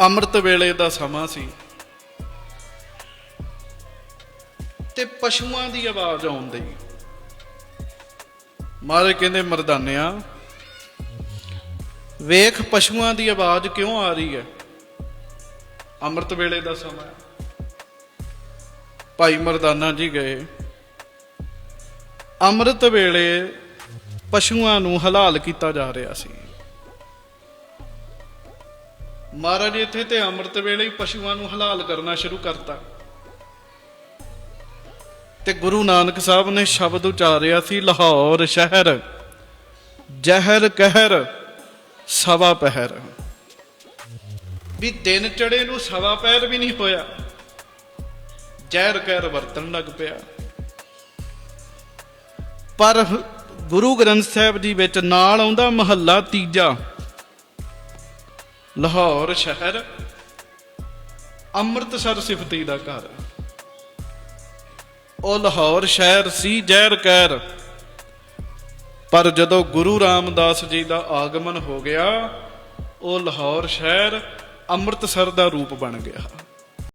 ਅੰਮ੍ਰਿਤ ਵੇਲੇ ਦਾ ਸਮਾਂ ਸੀ। ਤੇ ਪਸ਼ੂਆਂ ਦੀ ਆਵਾਜ਼ ਆਉਂਦੀ ਮਾਰੇ ਕਹਿੰਦੇ, ਮਰਦਾਨਿਆਂ, ਵੇਖ ਪਸ਼ੂਆਂ ਦੀ ਆਵਾਜ਼ ਕਿਉਂ ਆ ਰਹੀ ਹੈ? ਅੰਮ੍ਰਿਤ ਵੇਲੇ ਦਾ ਸਮਾਂ। ਭਾਈ ਮਰਦਾਨਾ ਜੀ ਗਏ। ਅੰਮ੍ਰਿਤ ਵੇਲੇ ਪਸ਼ੂਆਂ ਨੂੰ ਹਲਾਲ ਕੀਤਾ ਜਾ ਰਿਹਾ ਸੀ। ਮਹਾਰਾਜ ਇੱਥੇ ਤੇ ਅੰਮ੍ਰਿਤ ਵੇਲੇ ਹੀ ਪਸ਼ੂਆਂ ਨੂੰ ਹਲਾਲ ਕਰਨਾ ਸ਼ੁਰੂ ਕਰਤਾ। ਤੇ ਗੁਰੂ ਨਾਨਕ ਸਾਹਿਬ ਨੇ ਸ਼ਬਦ ਉਚਾਰਿਆ ਸੀ, ਲਾਹੌਰ ਸ਼ਹਿਰ, ਜ਼ਹਿਰ ਕਹਿਰ, ਸਵਾ ਪਹਿਰ। ਵੀ ਦਿਨ ਚੜੇ ਨੂੰ ਸਵਾ ਪਹਿਰ ਵੀ ਨਹੀਂ ਹੋਇਆ। ਜ਼ਹਿਰ ਕਹਿਰ ਵਰਤਣ ਲੱਗ ਪਿਆ। ਪਰ ਗੁਰੂ ਗ੍ਰੰਥ ਸਾਹਿਬ ਜੀ ਵਿੱਚ ਨਾਲ ਆਉਂਦਾ ਮਹੱਲਾ ਤੀਜਾ। ਲਾਹੌਰ ਸ਼ਹਿਰ, ਅੰਮ੍ਰਿਤਸਰ ਸਿਫਤੀ ਦਾ ਘਰ। ਉਹ ਲਾਹੌਰ ਸ਼ਹਿਰ ਸੀ ਜ਼ਹਿਰ ਕਹਿਰ ਪਰ ਜਦੋਂ ਗੁਰੂ ਰਾਮਦਾਸ ਜੀ ਦਾ ਆਗਮਨ ਹੋ ਗਿਆ, ਉਹ ਲਾਹੌਰ ਸ਼ਹਿਰ ਅੰਮ੍ਰਿਤਸਰ ਦਾ ਰੂਪ ਬਣ ਗਿਆ।